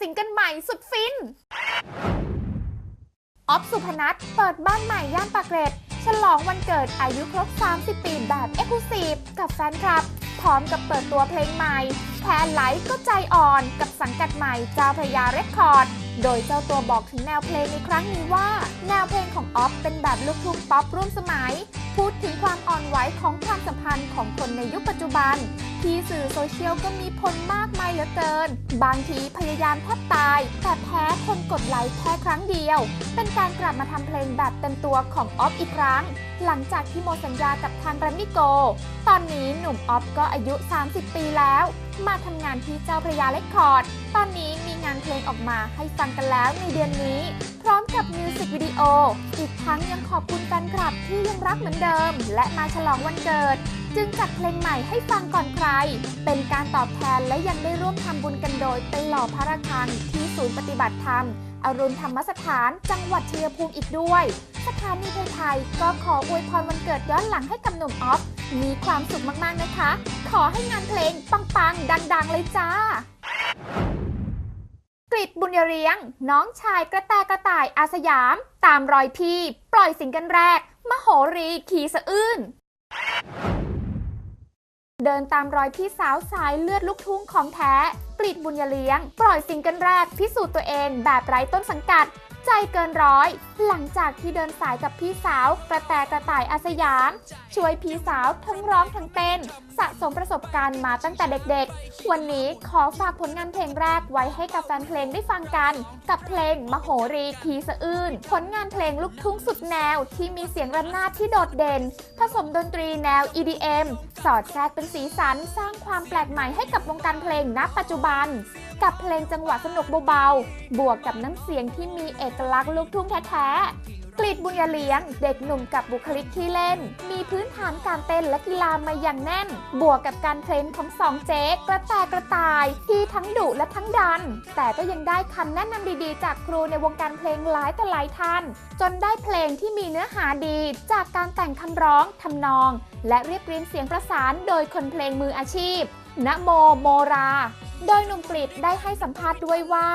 ซิงเกิลใหม่สุดฟิน ออฟสุพนัทเปิดบ้านใหม่ย่านปากเกร็ด ฉลองวันเกิดอายุครบ 30 ปีแบบเอ็กซ์คลูซีฟกับแฟนคลับ พร้อมกับเปิดตัวเพลงใหม่แค่ไลค์ก็ใจอ่อนกับสังกัดใหม่เจ้าพระยาเรคคอร์ด โดยเจ้าตัวบอกถึงแนวเพลงในครั้งนี้ว่า แนวเพลงของออฟเป็นแบบลูกทุ่งป๊อปร่วมสมัย พูดถึงความอ่อนไหวของความสัมพันธ์ของคนในยุคปัจจุบัน ที่สื่อโซเชียลก็มีผลมากมายเหลือเกิน บางทีพยายามแทบตาย แต่แพ้คนกดไลค์แค่ครั้งเดียว เป็นการกลับมาทำเพลงแบบเต็มตัวของออฟอีกครั้ง หลังจากที่โมดสัญญากับทางแกรมมี่โก ตอนนี้หนุ่มออฟก็อายุ 30 ปีแล้ว มาทำงานที่เจ้าพระยาเลคคอร์ด ตอนนี้มีงานเพลงออกมาให้ฟังกันแล้วในเดือนนี้ พร้อมกับมิวสิกวิดีโอ อีกทั้งยังขอบคุณแฟนคลับที่ยังรักเหมือนเดิม และมาฉลองวันเกิด จึงจัดเพลงใหม่ให้ฟังก่อนใคร เป็นการตอบแทนและยังได้ร่วมทำบุญกันโดยเป็นหล่อพระระฆังที่ศูนย์ปฏิบัติธรรม อรุณธรรมสถาน จังหวัดชัยภูมิอีกด้วย สถานีไทยๆก็ขออวยพรวันเกิดย้อนหลังให้กับหนุ่มออฟ มีความสุขมากๆนะคะ ขอให้งานเพลงปังๆ ดัง ๆ เลยจ้ากริดบุญเรียง น้องชายกระแตกระต่ายอาสยาม ตามรอยพี่ ปล่อยสิงกิลแรก มโหรีขี่สะอื้น เดินตามรอยพี่สาวสายเลือดลูกทุ่งของแท้กรีดบุญยเลี้ยง ปล่อยซิงเกิลแรกพิสูจน์ตัวเองแบบไร้ต้นสังกัด ใจเกินร้อย หลังจากที่เดินสายกับพี่สาว กระแตกระต่ายอาสยาม ช่วยพี่สาวทั้งร้องทั้งเต้น สะสมประสบการณ์มาตั้งแต่เด็กๆ วันนี้ขอฝากผลงานเพลงแรกไว้ให้กับแฟนเพลงได้ฟังกัน กับเพลงมโหรีคีสะอื้นผลงานเพลงลูกทุ่งสุดแนวที่มีเสียงระนาดที่โดดเด่น ผสมดนตรีแนว EDM สอดแทรกเป็นสีสันสร้างความแปลกใหม่ให้กับวงการเพลงณปัจจุบัน กับเพลงจังหวะสนุกเบาๆ บวกกับน้ำเสียงที่มีเอกลักษณ์ลูกทุ่งแท้ๆ กลีดบุญยเลี้ยง เด็กหนุ่มกับบุคลิกที่เล่น มีพื้นฐานการเต้นและกีฬามาอย่างแน่น บวกกับการเทรนของสองเจ๊กกระแตกระต่าย ที่ทั้งดุและทั้งดัน แต่ก็ยังได้คำแนะนำดีๆ จากครูในวงการเพลงหลายต่อหลายท่าน จนได้เพลงที่มีเนื้อหาดี จากการแต่งคำร้องทำนอง และเรียบเรียงเสียงประสานโดยคนเพลงมืออาชีพณโมโมรา โดยหนุ่มกริดได้ให้สัมภาษณ์ด้วยว่า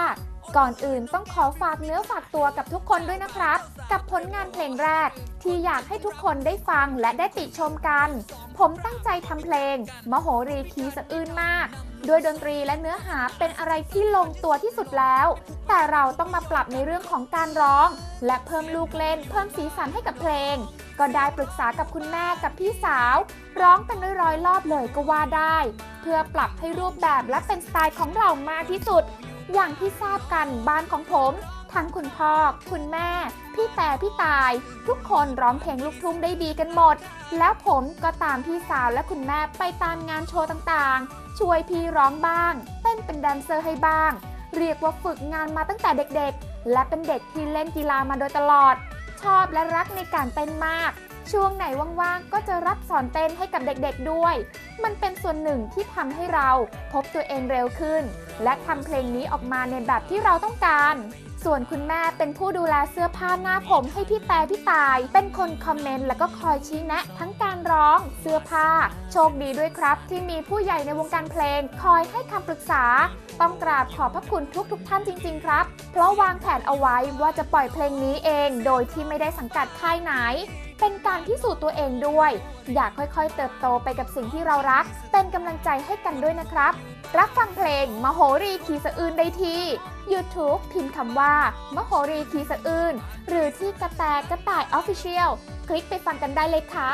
ก่อนอื่นต้องขอฝากเนื้อฝากตัวกับทุกคนด้วยนะครับ กับผลงานเพลงแรก ที่อยากให้ทุกคนได้ฟังและได้ติชมกัน ผมตั้งใจทำเพลง มโหรีคีสะอื้นมากด้วยดนตรีและเนื้อหาเป็นอะไรที่ลงตัวที่สุดแล้ว แต่เราต้องมาปรับในเรื่องของการร้อง และเพิ่มลูกเล่น เพิ่มสีสันให้กับเพลง ก็ได้ปรึกษากับคุณแม่กับพี่สาว ร้องเป็นร้อยๆรอบเลยก็ว่าได้ เพื่อปรับให้รูปแบบและเป็นสไตล์ของเรามากที่สุด อย่างที่ทราบกันบ้านของผม ทั้งคุณพ่อ คุณแม่ พี่แต่พี่ตาย ทุกคนร้องเพลงลูกทุ่งได้ดีกันหมด แล้วผมก็ตามพี่สาวและคุณแม่ไปตามงานโชว์ต่างๆ ช่วยพี่ร้องบ้าง เต้นเป็นแดนเซอร์ให้บ้าง เรียกว่าฝึกงานมาตั้งแต่เด็กๆ และเป็นเด็กที่เล่นกีฬามาโดยตลอด ชอบและรักในการเต้นมากช่วงไหนว่างๆ ก็จะรับสอนเต้นให้กับเด็กๆด้วยมันเป็นส่วนหนึ่งที่ทำให้เราพบตัวเองเร็วขึ้น และทำเพลงนี้ออกมาในแบบที่เราต้องการ ส่วนคุณแม่เป็นผู้ดูแลเสื้อผ้าหน้าผมให้พี่แต่พี่ตาย เป็นคนคอมเมนต์แล้วก็คอยชี้แนะ ทั้งการร้อง เสื้อผ้า โชคดีด้วยครับ ที่มีผู้ใหญ่ในวงการเพลง คอยให้คำปรึกษา ต้องกราบขอบพระคุณทุกๆทท่านจริง ๆ ครับ เพราะวางแผนเอาไว้ว่าจะปล่อยเพลงนี้เอง โดยที่ไม่ได้สังกัดค่ายไหน เป็นการพิสูจน์ตัวเองด้วย อยากค่อยๆ เติบโตไปกับสิ่งที่เรารัก เป็นกำลังใจให้กันด้วยนะครับ รับฟังเพลงมโหรีคีสะอื่นได้ที่ YouTube พิมพ์คำว่า มโหรีคีสะอื่น หรือที่กระแตกระต่ายออฟฟิเชียลคลิกไปฟังกันได้เลยค่ะ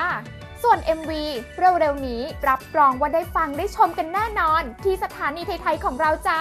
ส่วน MV เร็วๆนี้รับรองว่าได้ฟังได้ชมกันแน่นอน ที่สถานีไทยๆของเราจ้า